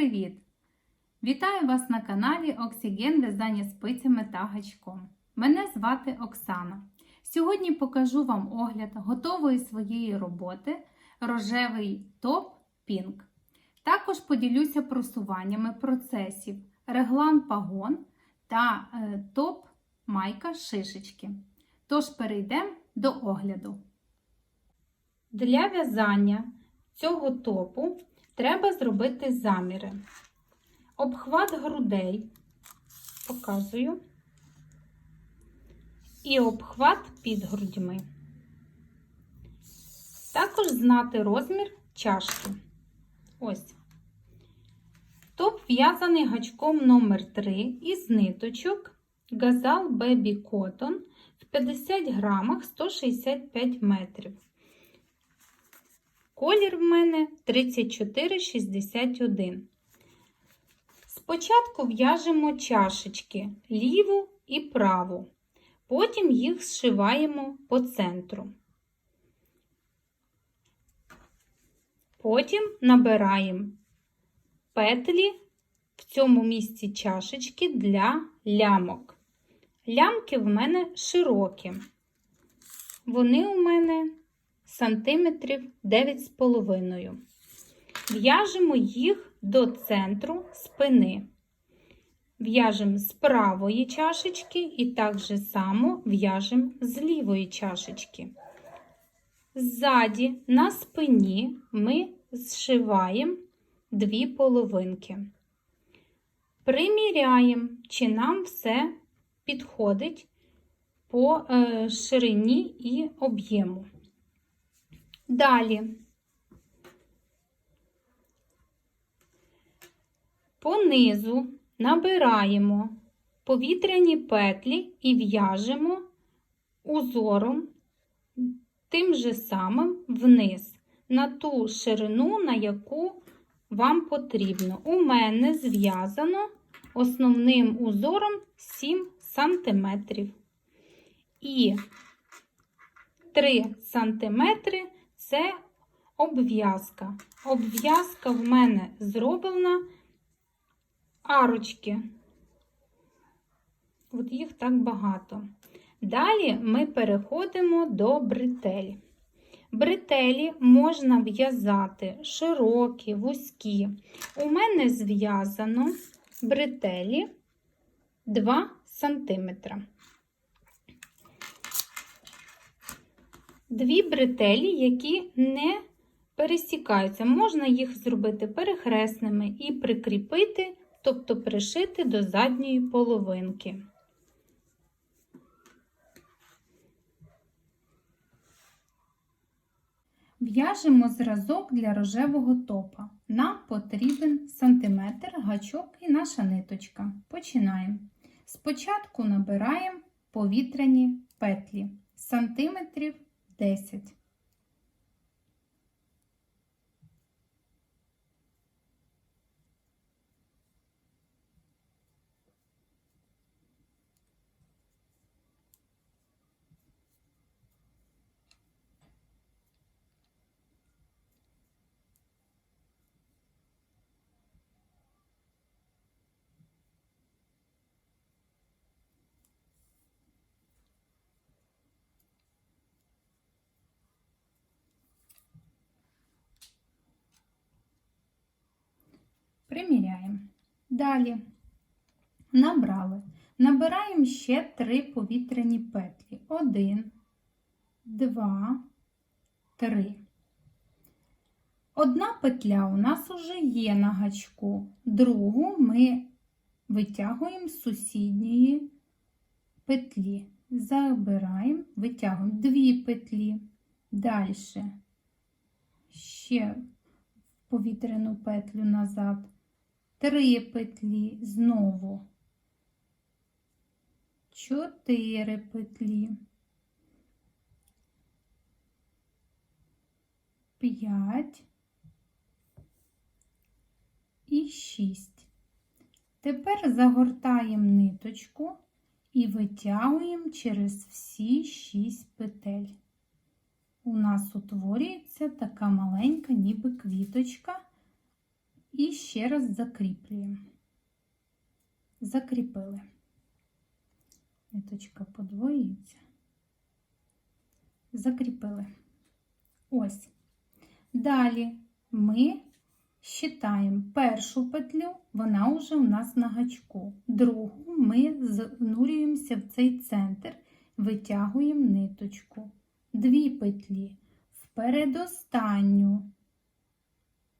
привіт! Вітаю вас на каналі Оксиген В'язання спицями та гачком. Мене звати Оксана. Сьогодні покажу вам огляд готової своєї роботи рожевий топ Пінк. Також поділюся просуваннями процесів реглан пагон та е, топ майка шишечки. Тож перейдемо до огляду. Для в'язання цього топу треба зробити заміри. Обхват грудей, показую, і обхват під грудьми. Також знати розмір чашки. Ось. Топ в'язаний гачком номер 3 із ниточок Gazal Baby Cotton в 50 грамах 165 метрів. Колір в мене 3461. Спочатку в'яжемо чашечки ліву і праву, потім їх зшиваємо по центру. Потім набираємо петлі в цьому місці чашечки для лямок. Лямки в мене широкі. Вони у мене сантиметрів 9,5. В'яжемо їх до центру спини. В'яжемо з правої чашечки і так же само в'яжемо з лівої чашечки. Ззаді на спині ми зшиваємо дві половинки. Приміряємо, чи нам все підходить по е, ширині і об'єму. Далі понизу набираємо повітряні петлі і в'яжемо узором тим же самим вниз, на ту ширину, на яку вам потрібно. У мене зв'язано основним узором 7 см. І 3 см це обв'язка. Обв'язка в мене зроблена арочки. От їх так багато. Далі ми переходимо до бретель. Бретелі можна в'язати широкі, вузькі. У мене зв'язано бретелі 2 см. Дві бретелі, які не пересікаються. Можна їх зробити перехресними і прикріпити, тобто пришити до задньої половинки. В'яжемо зразок для рожевого топа. Нам потрібен сантиметр, гачок і наша ниточка. Починаємо. Спочатку набираємо повітряні петлі сантиметрів 10. Приміряємо. Далі набрали. Набираємо ще три повітряні петлі. Один, два, три. Одна петля у нас уже є на гачку, другу ми витягуємо з сусідньої петлі. Забираємо, витягуємо дві петлі. Далі ще повітряну петлю назад, три петлі, знову, чотири петлі, п'ять. І шість. Тепер загортаємо ниточку і витягуємо через всі шість петель. У нас утворюється така маленька, ніби квіточка і ще раз закріплюємо. Закріпили. Ниточка подвоюється. Закріпили. Ось. Далі ми считаємо першу петлю, вона вже у нас на гачку. Другу ми занурюємося в цей центр, витягуємо ниточку. Дві петлі. Передостанню.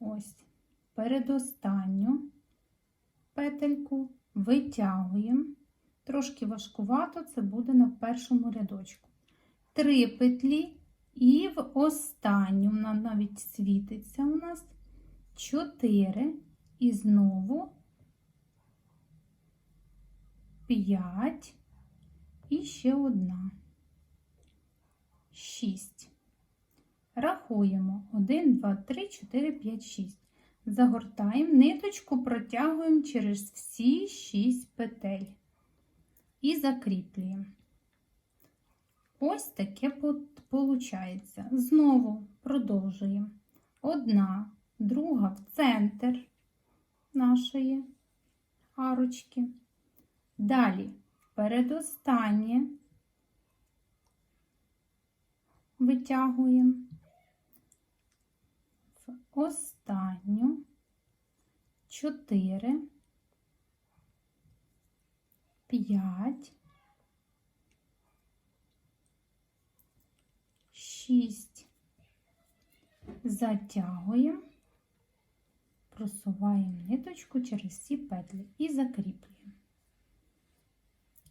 Ось, передостанню петельку витягуємо. Трошки важкувато це буде на першому рядочку. Три петлі і в останню, вона навіть світиться у нас 4 і знову 5 і ще одна. 6. Рахуємо 1, 2, 3, 4, 5, 6. Загортаємо ниточку, протягуємо через всі 6 петель і закріплюємо. Ось таке виходить. Знову продовжуємо. Одна, друга в центр нашої арочки. Далі передостаннє витягуємо останню 4, 5, 6. Затягуємо, просуваємо ниточку через всі петлі і закріплюємо.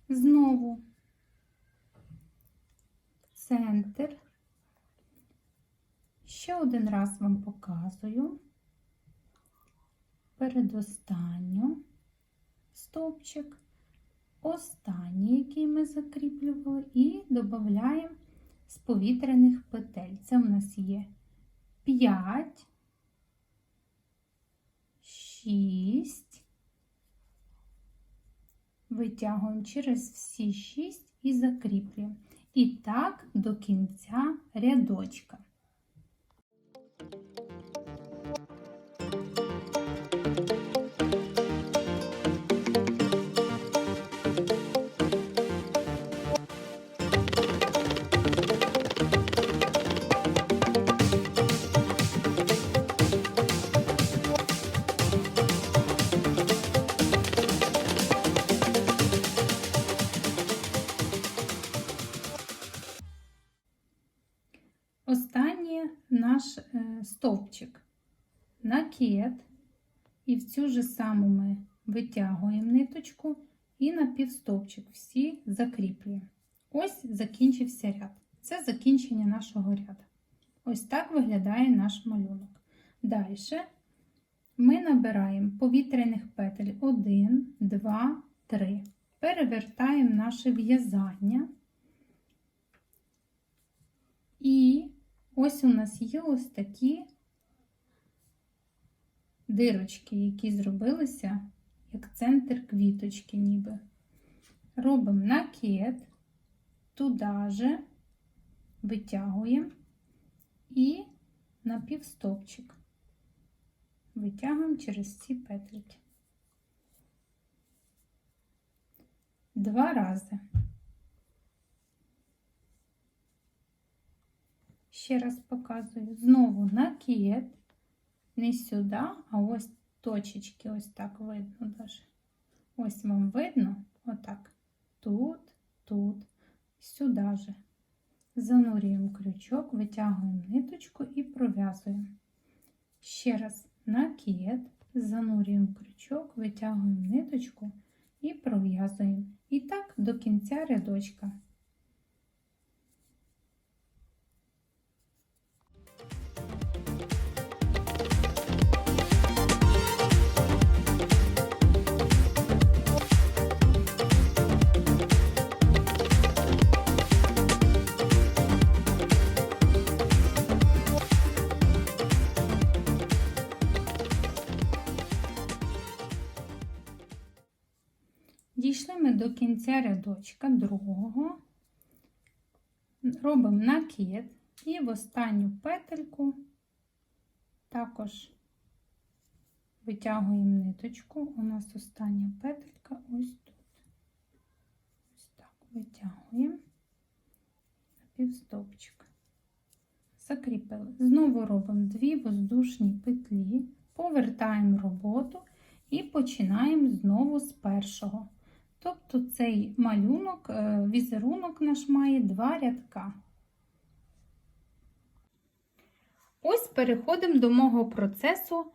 Знову центр. Ще один раз вам показую передостанню стовпчик, останній, який ми закріплювали, і додаємо з повітряних петель. Це в нас є 5, 6, витягуємо через всі 6 і закріплюємо. І так до кінця рядочка. thank you накид, і в цю ж саму ми витягуємо ниточку і на півстовпчик всі закріплюємо. Ось закінчився ряд. Це закінчення нашого ряду. Ось так виглядає наш малюнок. Далі ми набираємо повітряних петель 1, 2, 3. Перевертаємо наше в'язання. І ось у нас є ось такі дирочки, які зробилися як центр квіточки, ніби. Робимо накид, туди же витягуємо і на півстопчик. Витягуємо через ці петлики. Два рази. Ще раз показую. Знову накид, не сюди, а ось точечки, ось так видно даже. Ось вам видно, отак. Тут, тут, сюди же. Занурюємо крючок, витягуємо ниточку і пров'язуємо. Ще раз накид, занурюємо крючок, витягуємо ниточку і пров'язуємо. І так до кінця рядочка. Дійшли ми до кінця рядочка другого, робимо накид і в останню петельку також витягуємо ниточку. У нас остання петелька ось тут. Ось так витягуємо півстовпчик. Закріпили. Знову робимо дві воздушні петлі, повертаємо роботу і починаємо знову з першого. Тобто цей малюнок, е, візерунок наш має два рядка. Ось переходимо до мого процесу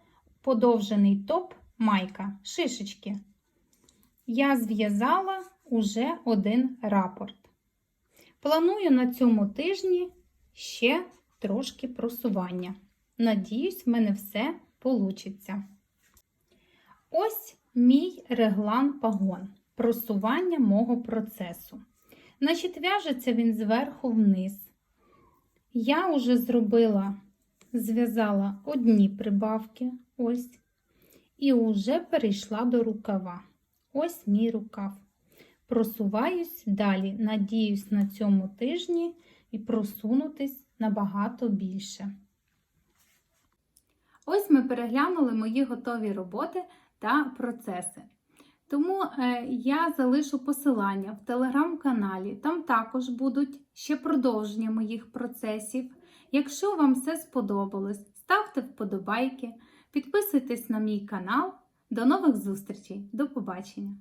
подовжений топ майка, шишечки. Я зв'язала уже один рапорт. Планую на цьому тижні ще трошки просування. Надіюсь, в мене все вийде. Ось мій реглан пагон просування мого процесу. Значить, в'яжеться він зверху вниз. Я вже зробила, зв'язала одні прибавки, ось, і вже перейшла до рукава. Ось мій рукав. Просуваюсь далі. Надіюсь, на цьому тижні і просунутись набагато більше. Ось ми переглянули мої готові роботи та процеси. Тому е, я залишу посилання в телеграм-каналі. Там також будуть ще продовження моїх процесів. Якщо вам все сподобалось, ставте вподобайки, підписуйтесь на мій канал. До нових зустрічей, до побачення!